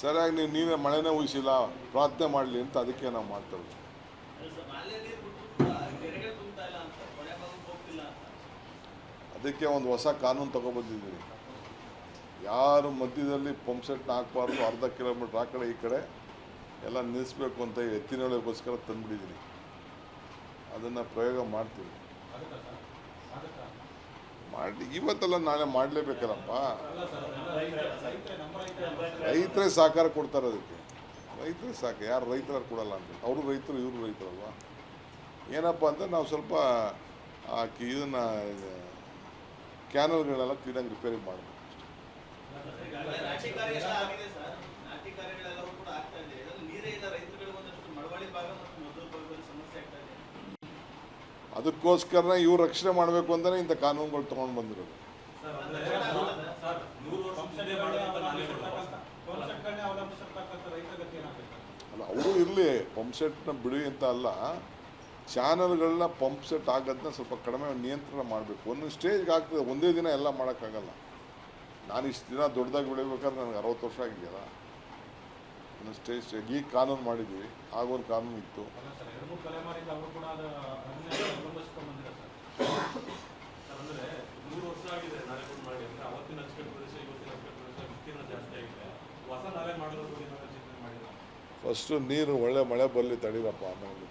ಸರಿಯಾಗಿ ನೀವು ನೀವೇ ಮಳೆನೇ ಉಳಿಸಿಲ್ಲ ಪ್ರಾರ್ಥನೆ ಮಾಡಲಿ ಅಂತ ಅದಕ್ಕೆ ನಾವು ಮಾಡ್ತಾ ಇದ್ದೀವಿ ಅದಕ್ಕೆ ಒಂದು ಹೊಸ ಕಾನೂನು ತಗೊಬಂದಿದ್ದೀನಿ ಯಾರು ಮಧ್ಯದಲ್ಲಿ ಪಂಪ್ ಸೆಟ್ನ ಹಾಕ್ಬಾರ್ದು ಅರ್ಧ ಕಿಲೋಮೀಟ್ರ್ ಆ ಕಡೆ ಈ ಕಡೆ ಎಲ್ಲ ನಿಲ್ಲಿಸ್ಬೇಕು ಅಂತ ಎತ್ತಿನೊಳಗೋಸ್ಕರ ತಂದುಬಿಟ್ಟಿದ್ದೀನಿ ಅದನ್ನು ಪ್ರಯೋಗ ಮಾಡ್ತೀವಿ. ಮಾಡಿ ಇವತ್ತೆಲ್ಲ ನಾಳೆ ಮಾಡಲೇಬೇಕಲ್ಲಪ್ಪ ರೈತರೇ ಸಹಕಾರ ಕೊಡ್ತಾರೆ ಅದಕ್ಕೆ. ರೈತರೇ ಸಾಕು, ಯಾರು ರೈತರು ಕೊಡಲ್ಲ ಅಂತ ಅವರು ರೈತರು, ಇವರು ರೈತರಲ್ವ ಏನಪ್ಪ ಅಂದರೆ ನಾವು ಸ್ವಲ್ಪ ಇದನ್ನ ಕ್ಯಾನಲ್ಗಳೆಲ್ಲ ಕ್ಲೀನಾಗಿ ರಿಪೇರಿ ಮಾಡಬೇಕು ಅದಕ್ಕೋಸ್ಕರ ಇವ್ರು ರಕ್ಷಣೆ ಮಾಡಬೇಕು ಅಂತಲೇ ಇಂಥ ಕಾನೂನುಗಳು ತೊಗೊಂಡು ಬಂದಿರೋದು. ಅಲ್ಲ, ಅವರು ಇರಲಿ, ಪಂಪ್ ಸೆಟ್ನ ಬಿಡಿ ಅಂತ ಅಲ್ಲ, ಚಾನಲ್ಗಳನ್ನ ಪಂಪ್ ಸೆಟ್ ಆಗೋದನ್ನ ಸ್ವಲ್ಪ ಕಡಿಮೆ ನಿಯಂತ್ರಣ ಮಾಡಬೇಕು. ಒಂದೊಂದು ಸ್ಟೇಜ್ಗೆ ಆಗ್ತದೆ, ಒಂದೇ ದಿನ ಎಲ್ಲ ಮಾಡೋಕ್ಕಾಗಲ್ಲ. ನಾನು ಇಷ್ಟು ದಿನ ದೊಡ್ಡದಾಗಿ ಬೆಳಿಬೇಕಾದ್ರೆ ನನಗೆ ಅರವತ್ತು ವರ್ಷ ಆಗಿದೆಯಲ್ಲ. ಒಂದು ಸ್ಟೇಜ್ ಸ್ಟೇಜ್ ಈಗ ಕಾನೂನು ಮಾಡಿದ್ವಿ ಆಗೊಂದು ಕಾನೂನು ಇತ್ತು ಅಲ್ಲ ಸರ್ ಎರಡು ಮೂರು ತಲೆಮಾರಿಂದ ಅವರು ಕೂಡ ಅದು ಅದನ್ನೇ ಅವಲಂಬಿಸ್ಕೊಂಡು ಬಂದಿದ್ದಾರೆ ಸರ್ ಸರ್ ಅಂದ್ರೆ ನೂರು ವರ್ಷ ಆಗಿದೆ ನಾಲೆಗಳು ಮಾಡಿ ಅಂದ್ರೆ ಅವತ್ತಿನ ಅಚ್ಚುಕಟ್ಟು ಪ್ರದೇಶ, ಇವತ್ತಿನ ಅಚ್ಚುಕಟ್ಟು ಪ್ರದೇಶ ವಿಸ್ತೀರ್ಣ ಜಾಸ್ತಿ ಆಗಿದೆ. ಹೊಸ ಬಗ್ಗೆ ಏನಾದ್ರು ಚಿಂತನೆ ಮಾಡಿಲ್ಲ. ಫಸ್ಟು ನೀರು ಒಳ್ಳೆ ಮಳೆ ಬರಲಿ ತಡೀರಪ್ಪ ಆಮೇಲೆ.